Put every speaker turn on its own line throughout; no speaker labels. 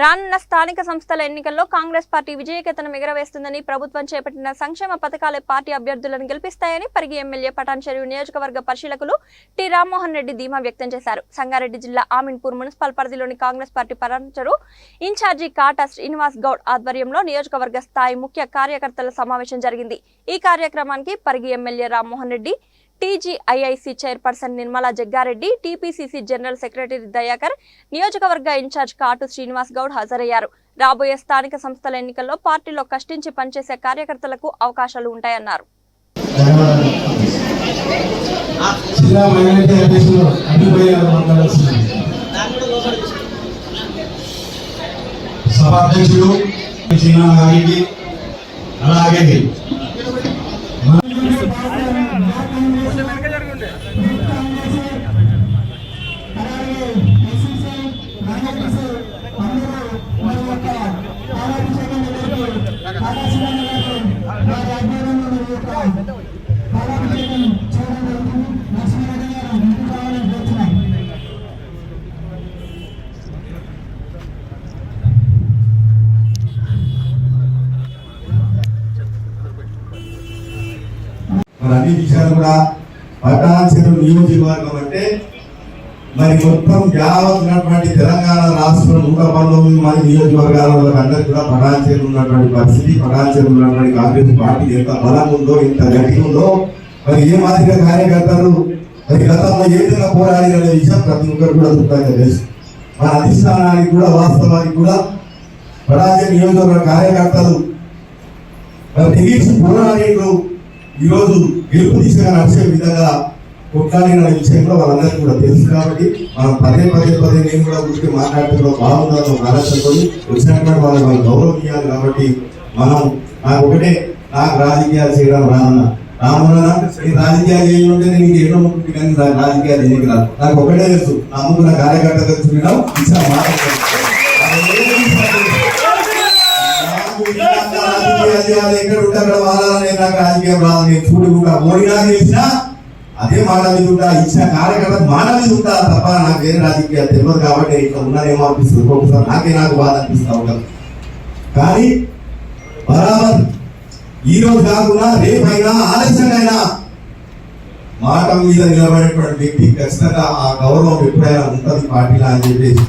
రానున్న స్థానిక సంస్థల ఎన్నికల్లో కాంగ్రెస్ పార్టీ విజయకేతనం ఎగరవేస్తుందని ప్రభుత్వం చేపట్టిన సంక్షేమ పథకాలే పార్టీ అభ్యర్థులను గెలిపిస్తాయని పరిగి ఎమ్మెల్యే పటాన్చెరువు నియోజకవర్గ పరిశీలకులు టి రామ్మోహన్ రెడ్డి ధీమా వ్యక్తం చేశారు. సంగారెడ్డి జిల్లా ఆమిన్పూర్ మున్సిపల్ పరిధిలోని Congress party Patan in charge Kata Srinivas Goud ఆధ్వర్యంలో నియోజకవర్గ స్థాయి ముఖ్య కార్యకర్తల సమావేశం జరిగింది. ఈ కార్యక్రమానికి Parigi MLA Rammohan Reddy TGIIC chairperson Nirmala Jaggareddy TPCC general secretary Dayakar నియోజకవర్గ ఇన్ఛార్జ్ కాటు శ్రీనివాస్ గౌడ్ హాజరయ్యారు. రాబోయే స్థానిక సంస్థల ఎన్నికల్లో పార్టీలో కష్టించి పనిచేసే కార్యకర్తలకు అవకాశాలు ఉంటాయన్నారు.
జిల్లా అన్ని విషయాలు కూడా పటాన్చెరు నియోజకవర్గం అంటే మరి మొత్తం యావత్ ఉన్నటువంటి తెలంగాణ రాష్ట్రం నూట పంతొమ్మిది మంది నియోజకవర్గాలలో అందరికీ కూడా పటాన్చెరు ఉన్నటువంటి పరిస్థితి పటాన్చెరు ఉన్నటువంటి కాంగ్రెస్ పార్టీ ఎంత బలం ఉందో ఎంత గట్టి ఉందో మరి ఏ మాదిరిగా కార్యకర్తలు మరి గతంలో ఏ విధంగా పోరాడి అనే విషయం ప్రతి ఒక్కరు కూడా దృఢంగా తెలుసు. మన అధిష్టానానికి కూడా వాస్తవానికి కూడా పటాన్చెరు నియోజకవర్గ కార్యకర్తలు మరి తెగించి పోరాడేట్లు ఈరోజు గెలుపు దిశగా నడిచే విధంగా కొట్లాడిన విషయంలో వాళ్ళందరికీ కూడా తెలుసు కాబట్టి మనం పదే పదే పదే నేను కూడా గురించి మాట్లాడుతున్న బాగుందని ఆలోచనతో వచ్చినట్టు వాళ్ళని మనం గౌరవం ఇవ్వాలి కాబట్టి మనం నాకు ఒకటే నాకు రాజకీయాలు చేయడం రానన్న రామన్న నేను రాజకీయాలు ఏమి నేను నీకు ఎన్నో కానీ నాకు రాజకీయాలు ఎందుకు రాదు నాకు ఒకటే తెలుసు నమ్ముకున్న కార్యకర్తగా చూడడం ఇచ్చా మాట్లాడాలి ఎక్కడ ఉంటే అక్కడ వాడాలని నాకు రాజకీయం రాదు నేను చూడుకుంటా ఓడినా తెలిసినా అదే మాట ఉంటా ఇచ్చిన కార్యకర్త మాట ఉంటా తప్ప నాకు వేరే రాజకీయాలు తెలియదు కాబట్టి ఇట్లా ఉన్నానేమో అనిపిస్తుంది. ఒక్కొక్కసారి నాకే నాకు బాధ అనిపిస్తా ఉంటాను కానీ బరాబర్ ఈ రోజు కాకుండా రేపైనా ఆలస్యంగా మాట మీద నిలబడేటువంటి వ్యక్తి ఖచ్చితంగా ఆ గౌరవం ఎప్పుడైనా ఉంటుంది పార్టీలా అని చెప్పేసి.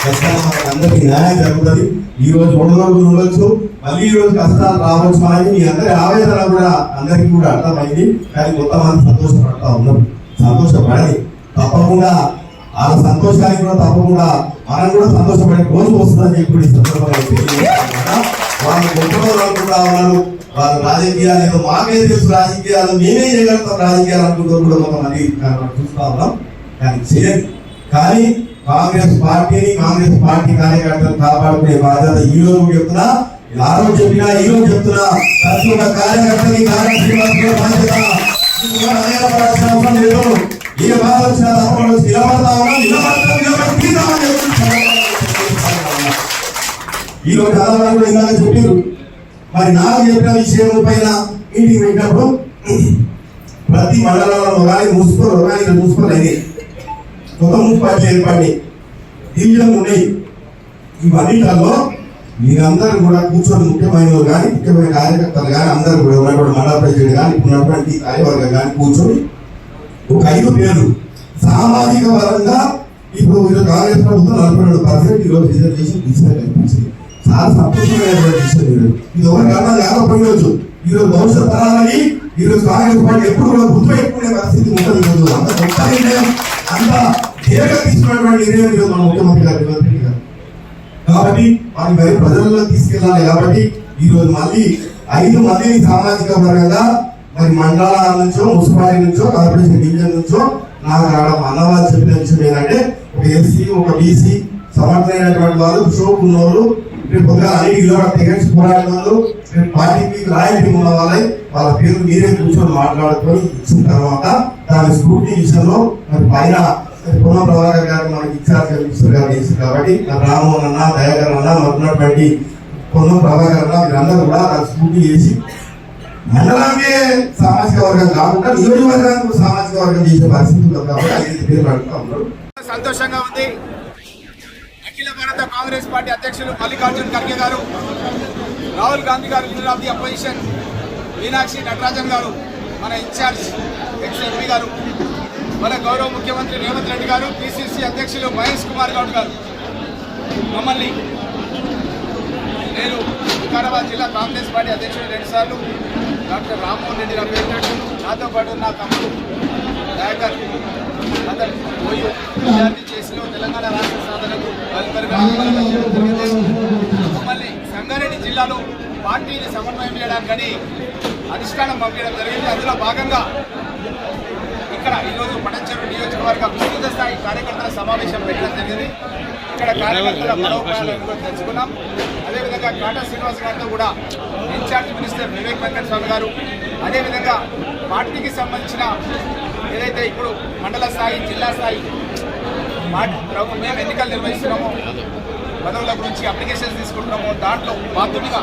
అందరికీ న్యాయం జరుగుతుంది. ఈ రోజు రెండు ఉండొచ్చు. మళ్ళీ ఈ రోజు కష్టాలు రావచ్చు అనేది మీ అందరి ఆవేదన కూడా అందరికీ కూడా అర్థమైంది. కానీ కొంతమంది సంతోషపడతా ఉన్నాం సంతోషపడాలి తప్పకుండా ఆ సంతోషానికి కూడా తప్పకుండా మనం కూడా సంతోషపడే రోజు వస్తుందని చెప్పి ఈ సందర్భంగా వాళ్ళు గొప్ప అనుకుంటా ఉన్నారు. వాళ్ళు రాజకీయాలు ఏదో మాకే తెలుసు రాజకీయాలు మేమే చేయగలుగుతాం రాజకీయాలు అనుకుంటూ కూడా కొంతమంది చూస్తా ఉన్నాం. కానీ చేయండి. కానీ కాంగ్రెస్ పార్టీని కాంగ్రెస్ పార్టీ కార్యకర్తలు కాపాడుకునే బాధ్యత ఈ రోజు చెప్తున్నా. ఆ రోజు చెప్పినా ఈ రోజు చెప్తున్నా. ప్రతి ఒక్క కార్యకర్తని బాధ్యత. లేదు. ఏ బాధ వచ్చినా తప్పకుండా నిలబడతా ఉన్నా. నిలబడతా ఈ రోజు చాలా వరకు కూడా ఇందాక చెప్పారు. మరి నాకు చెప్పిన విషయం పైన మీటింగ్ పెట్టినప్పుడు ప్రతి మండలంలో కానీ మున్సిపల్ కానీ మున్సిపల్ కొత్త మున్సిపాలిటీ ఏర్పడి డివిజన్లు ఉన్నాయి. ఇవన్నిటిలో మీరందరూ కూడా కూర్చొని ముఖ్యమైన కానీ ముఖ్యమైన కార్యకర్తలు కానీ అందరూ కూడా ఉన్నటువంటి మండల ప్రెసిడెంట్ కానీ ఉన్నటువంటి కార్యవర్గం కానీ కూర్చొని ఒక ఐదు పేర్లు. సామాజిక పరంగా ఇప్పుడు ఈరోజు కాంగ్రెస్ ప్రభుత్వం నలభై రెండు పర్సెంట్ ఈరోజు రిజర్వేషన్ ఇచ్చిన కనిపించింది చాలా సంతోషమైనటువంటి విషయం ఈరోజు ఇది ఒక కారణం కాకపోయినచ్చు ఈరోజు భవిష్యత్ తరాలని ఈరోజు కాంగ్రెస్ పార్టీ ఎప్పుడు కూడా గుర్తుపెట్టుకునే పరిస్థితి ఉంటుంది ఈరోజు. అంత గొప్ప అంత ధీరగా తీసుకున్నటువంటి నిర్ణయం ఈరోజు మన ముఖ్యమంత్రి గారు రేవంత్ రెడ్డి గారు. కాబట్టి వారి వేరే ప్రజల్లో తీసుకెళ్ళాలి కాబట్టి ఈరోజు మళ్ళీ ఐదు మందిని సామాజిక పరంగా మరి మండలాల నుంచో మున్సిపాలిటీ నుంచో కార్పొరేషన్ డివిజన్ నుంచో నాకు రావడం అన్నవాళ్ళు చెప్పిన విషయం ఏంటంటే ఒక ఎస్సీ ఒక బీసీ సమర్థమైనటువంటి వాళ్ళు షోక్ ఉన్నవాళ్ళు రేపు పొద్దున అన్ని ఇరవై టికెట్స్ పోరాడిన వాళ్ళు రేపు పార్టీకి రాయల్టీ ఉన్న వాళ్ళై వాళ్ళ పేరు మీరే కూర్చొని మాట్లాడుకొని ఇచ్చిన తర్వాత దాని స్కూటీ విషయంలో మరి పైన పునః ప్రభాకర్ గారు మనకి ఇన్ఛార్జ్ మినిస్టర్ గారు చేసింది కాబట్టి రామోహన్ అన్న దయాకర్ అన్న మరి ఉన్నటువంటి పునః ప్రభాకర్ అన్న వీరందరూ కూడా నాకు స్కూటీ చేసి మండలానికే సామాజిక వర్గం కాకుండా నియోజకవర్గానికి సామాజిక వర్గం చేసే పరిస్థితి ఉంది కాబట్టి ఐదు పేరు అడుగుతా ఉన్నారు?
సంతోషంగా ఉంది. అఖిల భారత కాంగ్రెస్ పార్టీ అధ్యక్షులు మల్లికార్జున్ ఖర్గే గారు రాహుల్ గాంధీ గారు leader of the opposition Meenakshi Natarajan గారు మన ఇన్ఛార్జ్ ఎక్స్ ఎంపీ గారు. మన గౌరవ ముఖ్యమంత్రి రేవంత్ రెడ్డి గారు పిసిసి అధ్యక్షులు మహేష్ కుమార్ గౌడ్ గారు. మమ్మల్ని నేను వికారాబాద్ జిల్లా కాంగ్రెస్ పార్టీ అధ్యక్షుడు రెండుసార్లు డాక్టర్ రామ్మోహన్ రెడ్డి గారు నాతో పాటు నా తమ్ముడు దయాకర్ అతను పోయి విద్యార్థి చేసిన తెలంగాణ రాష్ట్ర సాధనకు మమ్మల్ని సంగారెడ్డి జిల్లాలో పార్టీని సమన్వయం చేయడానికని అధిష్టానం పంపించడం జరిగింది. అందులో భాగంగా ఇక్కడ ఈరోజు పటంచెరు నియోజకవర్గ వివిధ స్థాయి కార్యకర్తల సమావేశం పెట్టడం జరిగింది. ఇక్కడ కార్యకర్తల మనోభావాలను కూడా తెలుసుకున్నాం. అదేవిధంగా కాటా శ్రీనివాస్ గారితో కూడా in charge minister Vivek Venkata Swamy గారు అదేవిధంగా పార్టీకి సంబంధించిన ఏదైతే ఇప్పుడు మండల స్థాయి జిల్లా స్థాయి పార్టీ మేము ఎన్నికలు నిర్వహిస్తున్నామో పదవుల గురించి అప్లికేషన్స్ తీసుకుంటున్నామో దాంట్లో బాధ్యుడిగా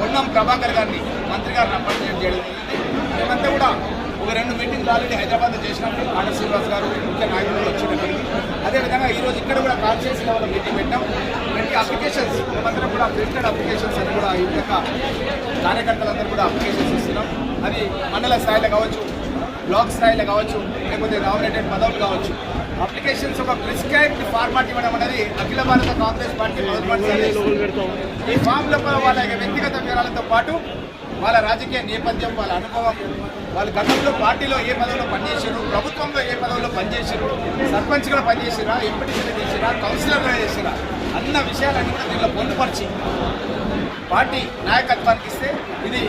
పొన్నం ప్రభాకర్ గారిని మంత్రి గారిని అపాయింట్మెంట్ చేయడం జరిగింది. మేమంతా కూడా ఒక రెండు మీటింగ్లు ఆల్రెడీ హైదరాబాద్ చేసినప్పుడు ఆట శ్రీనివాస్ గారు ముఖ్య నాయకులు వచ్చినప్పటికీ అదేవిధంగా ఈరోజు ఇక్కడ కూడా కాన్షియస్ లెవెల్ మీటింగ్ పెట్టాం. ప్రతి అప్లికేషన్స్ మేమందరం కూడా ప్రింటెడ్ అప్లికేషన్స్ అని కూడా ఈ యొక్క కార్యకర్తలందరూ కూడా అప్లికేషన్స్ ఇస్తున్నాం. అది మండల స్థాయిలో కావచ్చు బ్లాక్ స్థాయిలో కావచ్చు లేకపోతే నామినేటెడ్ పదవులు కావచ్చు. అప్లికేషన్స్ ఒక ప్రిస్క్రైబ్డ్ ఫార్మాట్ ఇవ్వడం అనేది అఖిల భారత కాంగ్రెస్ పార్టీ మొదలుపడిన ఈ ఫామ్ లోపల వాళ్ళ వ్యక్తిగత వివరాలతో పాటు వాళ్ళ రాజకీయ నేపథ్యం వాళ్ళ అనుభవం వాళ్ళ గతంలో పార్టీలో ఏ పదవిలో పనిచేసారు ప్రభుత్వంలో ఏ పదవిలో పనిచేసారు సర్పంచ్గా పనిచేసిరా ఎంపీటీసీగా చేసిరా కౌన్సిలర్గా చేసిరా అన్న విషయాలన్నీ కూడా దీనిలో పొందుపరిచి పార్టీ నాయకత్వానికి ఇస్తే ఇది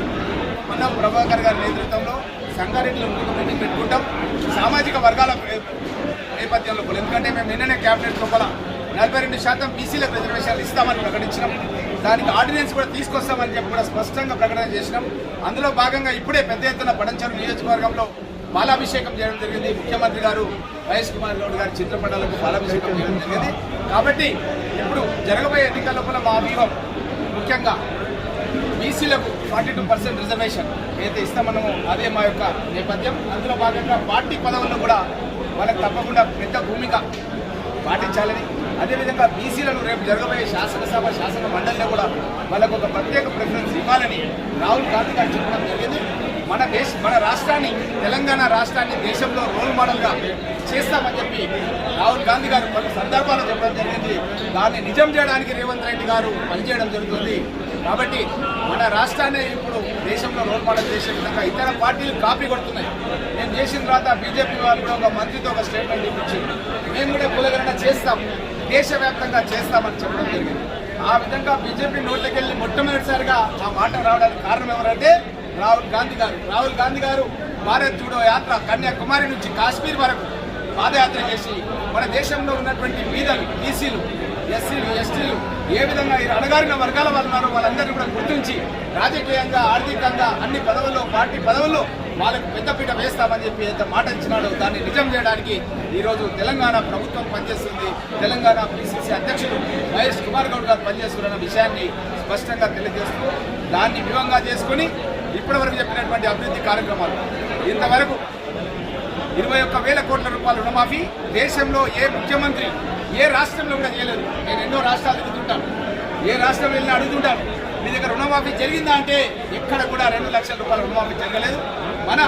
పొన్నం ప్రభాకర్ గారి నేతృత్వంలో సంగారెడ్డిలో ఇంకొక మీటింగ్ పెట్టుకుంటాం సామాజిక వర్గాల నేపథ్యంలో ఎందుకంటే మేము నిన్ననే క్యాబినెట్ లోపల నలభై రెండు శాతం బీసీలకు రిజర్వేషన్లు ఇస్తామని ప్రకటించినాం. దానికి ఆర్డినెన్స్ కూడా తీసుకొస్తామని చెప్పి కూడా స్పష్టంగా ప్రకటన చేసినాం. అందులో భాగంగా ఇప్పుడే పెద్ద ఎత్తున పడంచెరు నియోజకవర్గంలో పాలాభిషేకం చేయడం జరిగింది. ముఖ్యమంత్రి గారు వైఎస్ కుమార్ గౌడ్ గారి చిత్రపటాలకు పాలాభిషేకం చేయడం జరిగింది. కాబట్టి ఇప్పుడు జరగబోయే ఎన్నికల లోపల మా వ్యూహం ముఖ్యంగా బీసీలకు ఫార్టీ టూ పర్సెంట్ రిజర్వేషన్ ఏదైతే ఇస్తామన్నామో అదే మా యొక్క నేపథ్యం. అందులో భాగంగా పార్టీ పదవుల్లో కూడా వాళ్ళకి తప్పకుండా పెద్ద భూమిక పాటించాలని అదేవిధంగా బీసీలను రేపు జరగబోయే శాసనసభ శాసన మండలిలో కూడా వాళ్ళకు ఒక ప్రత్యేక ప్రిఫరెన్స్ ఇవ్వాలని రాహుల్ గాంధీ గారు చెప్పడం జరిగింది. మన దేశ మన రాష్ట్రాన్ని తెలంగాణ రాష్ట్రాన్ని దేశంలో రోల్ మోడల్గా చేస్తామని చెప్పి రాహుల్ గాంధీ గారు కొన్ని సందర్భాల్లో చెప్పడం జరిగింది. దాన్ని నిజం చేయడానికి రేవంత్ రెడ్డి గారు పనిచేయడం జరుగుతుంది. కాబట్టి మన రాష్ట్రాన్ని ఇప్పుడు దేశంలో రోల్ మోడల్ చేసే విధంగా ఇతర పార్టీలు కాపీ కొడుతున్నాయి. నేను చేసిన తర్వాత బీజేపీ వాళ్ళు కూడా ఒక మంత్రితో ఒక స్టేట్మెంట్ ఇప్పించి మేము కూడా కులగరణ చేస్తాం దేశవ్యాప్తంగా చేస్తామని చెప్పడం జరిగింది. ఆ విధంగా బీజేపీ నోట్లకెళ్ళి మొట్టమొదటిసారిగా ఆ మాట రావడానికి కారణం ఎవరంటే రాహుల్ గాంధీ గారు. రాహుల్ గాంధీ గారు భారత్ జూడో యాత్ర కన్యాకుమారి నుంచి కాశ్మీర్ వరకు పాదయాత్ర చేసి మన దేశంలో ఉన్నటువంటి బీదలు బీసీలు ఎస్సీలు ఎస్టీలు ఏ విధంగా అడగారిన అణగారిన వర్గాల వాళ్ళు ఉన్నారో వాళ్ళందరినీ కూడా గుర్తించి రాజకీయంగా ఆర్థికంగా అన్ని పదవుల్లో పార్టీ పదవుల్లో వాళ్ళకు పెద్దపీట వేస్తామని చెప్పి ఎంత మాట ఇచ్చినాడో దాన్ని నిజం చేయడానికి ఈరోజు తెలంగాణ ప్రభుత్వం పనిచేస్తుంది. తెలంగాణ పిసిసి అధ్యక్షుడు వైఎస్ కుమార్ గౌడ్ గారు పనిచేస్తున్న విషయాన్ని స్పష్టంగా తెలియజేస్తూ దాన్ని వివంగా చేసుకుని ఇప్పటివరకు చెప్పినటువంటి అభివృద్ధి కార్యక్రమాలు. ఇంతవరకు ఇరవై ఒక్క వేల కోట్ల రూపాయల రుణమాఫీ దేశంలో ఏ ముఖ్యమంత్రి ఏ రాష్ట్రంలో కూడా చేయలేదు. నేను ఎన్నో రాష్ట్రాలు తిరుగుతుంటాను ఏ రాష్ట్రం వెళ్ళినా అడుగుతుంటాను. మీ దగ్గర రుణమాఫీ జరిగిందా అంటే ఎక్కడ కూడా రెండు లక్షల రూపాయల రుణమాఫీ జరగలేదు. మన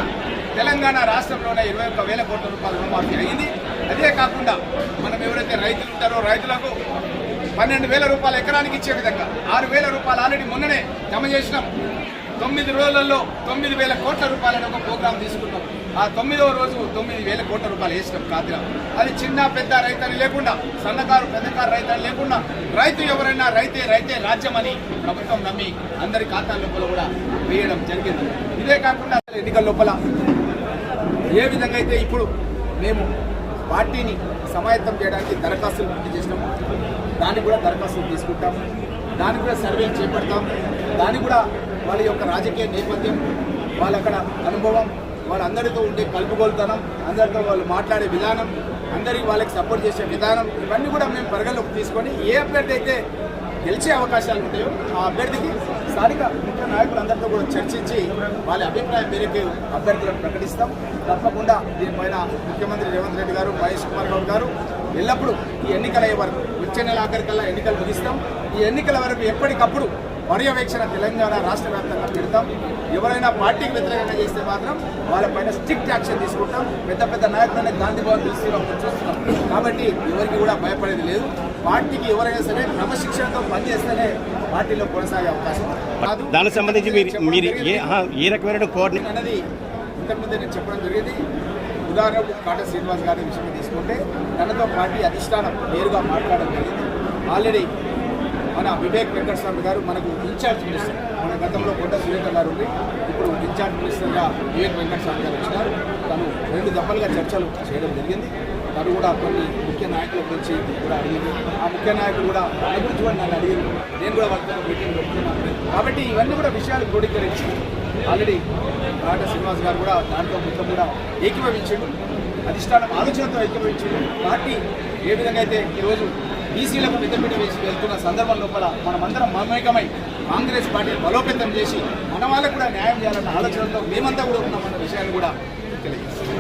తెలంగాణ రాష్ట్రంలోనే ఇరవై ఒక్క వేల కోట్ల రూపాయల రుణమాఫీ అయింది. అదే కాకుండా మనం ఎవరైతే రైతులు ఉంటారో రైతులకు పన్నెండు వేల రూపాయల ఎకరానికి ఇచ్చే విధంగా ఆరు వేల రూపాయలు ఆల్రెడీ మొన్ననే జమ చేసినాం. తొమ్మిది రోజులలో తొమ్మిది వేల కోట్ల రూపాయలని ఒక ప్రోగ్రాం తీసుకున్నాం. ఆ తొమ్మిదవ రోజు తొమ్మిది వేల కోట్ల రూపాయలు వేసినాం ఖాతా అది చిన్న పెద్ద రైతని లేకుండా సన్నకారు పెద్దకారు రైతని లేకుండా రైతు ఎవరైనా రైతే రైతే రాజ్యం అని ప్రభుత్వం నమ్మి అందరి ఖాతా లోపల కూడా వేయడం జరిగింది. ఇదే కాకుండా ఎన్నికల లోపల ఏ విధంగా అయితే ఇప్పుడు మేము పార్టీని సమాయత్తం చేయడానికి దరఖాస్తులు పూర్తి చేసినాము దాన్ని కూడా దరఖాస్తులు తీసుకుంటాం దాన్ని కూడా సర్వేలు చేపడతాం దాన్ని కూడా వాళ్ళ యొక్క రాజకీయ నేపథ్యం వాళ్ళక్కడ అనుభవం వాళ్ళందరితో ఉండే కలుపుగోలుతనం అందరితో వాళ్ళు మాట్లాడే విధానం అందరికి వాళ్ళకి సపోర్ట్ చేసే విధానం ఇవన్నీ కూడా మేము పరిగణలోకి తీసుకొని ఏ అభ్యర్థి అయితే గెలిచే అవకాశాలు ఉంటాయో ఆ అభ్యర్థికి స్థానిక ముఖ్య నాయకులందరితో కూడా చర్చించి వాళ్ళ అభిప్రాయం మేరకు అభ్యర్థులను ప్రకటిస్తాం. తప్పకుండా దీనిపైన ముఖ్యమంత్రి రేవంత్ రెడ్డి గారు మహేష్ కుమార్ గౌడ్ గారు ఎల్లప్పుడూ ఈ ఎన్నికలయ్యే వరకు వచ్చే నెల ఆఖరికల్లా ఎన్నికలు ముగిస్తాం. ఈ ఎన్నికల వరకు ఎప్పటికప్పుడు పర్యవేక్షణ తెలంగాణ రాష్ట్ర వ్యాప్తంగా పెడతాం. ఎవరైనా పార్టీకి వ్యతిరేకంగా చేస్తే మాత్రం వాళ్ళపైన స్ట్రిక్ట్ యాక్షన్ తీసుకుంటాం. పెద్ద పెద్ద నాయకులనే గాంధీ భవన్ తీసుకురాం చూస్తున్నాం కాబట్టి ఎవరికి కూడా భయపడేది లేదు. పార్టీకి ఎవరైనా సరే క్రమశిక్షణతో పనిచేస్తేనే పార్టీలో కొనసాగే అవకాశం కాదు
దానికి సంబంధించి మీరు ఏ రకమైన కోఆర్డినేట్
అనేది ఇంతకుముందే నేను చెప్పడం జరిగింది. ఉదాహరణకు కాట శ్రీనివాస్ గారి విషయం తీసుకుంటే తనతో పార్టీ అధిష్టానం నేరుగా మాట్లాడడం జరిగింది. ఆల్రెడీ మన వివేక్ వెంకటస్వామి గారు మనకు ఇన్ఛార్జ్ మినిస్టర్. మన గతంలో కొండ సురేఖ గారు ఉంది ఇప్పుడు ఇన్ఛార్జ్ మినిస్టర్గా వివేక్ వెంకటస్వామి గారు వచ్చినారు. తను రెండు దఫలుగా చర్చలు చేయడం జరిగింది. తను కూడా కొన్ని ముఖ్య నాయకుల గురించి కూడా అడిగింది. ఆ ముఖ్య నాయకులు కూడా అభివృద్ధి అని నన్ను అడిగారు నేను కూడా వాళ్ళతో మీటింగ్ పెట్టుకున్నాను. కాబట్టి ఇవన్నీ కూడా విషయాలు క్రోడీకరించి ఆల్రెడీ రాట శ్రీనివాస్ గారు కూడా దాంట్లో మొత్తం కూడా ఏకీభవించాడు. అధిష్టానం ఆలోచనతో ఏకీభవించాడు. పార్టీ ఏ విధంగా అయితే ఈరోజు బీసీలకు పెద్దపీట వేసి వెళ్తున్న సందర్భం లోపల మనమందరం మమేకమై కాంగ్రెస్ పార్టీని బలోపేతం చేసి మన వాళ్ళకు కూడా న్యాయం చేయాలన్న ఆలోచనతో మేమంతా కూడా ఉన్నామన్న విషయాన్ని కూడా తెలియజేస్తాం.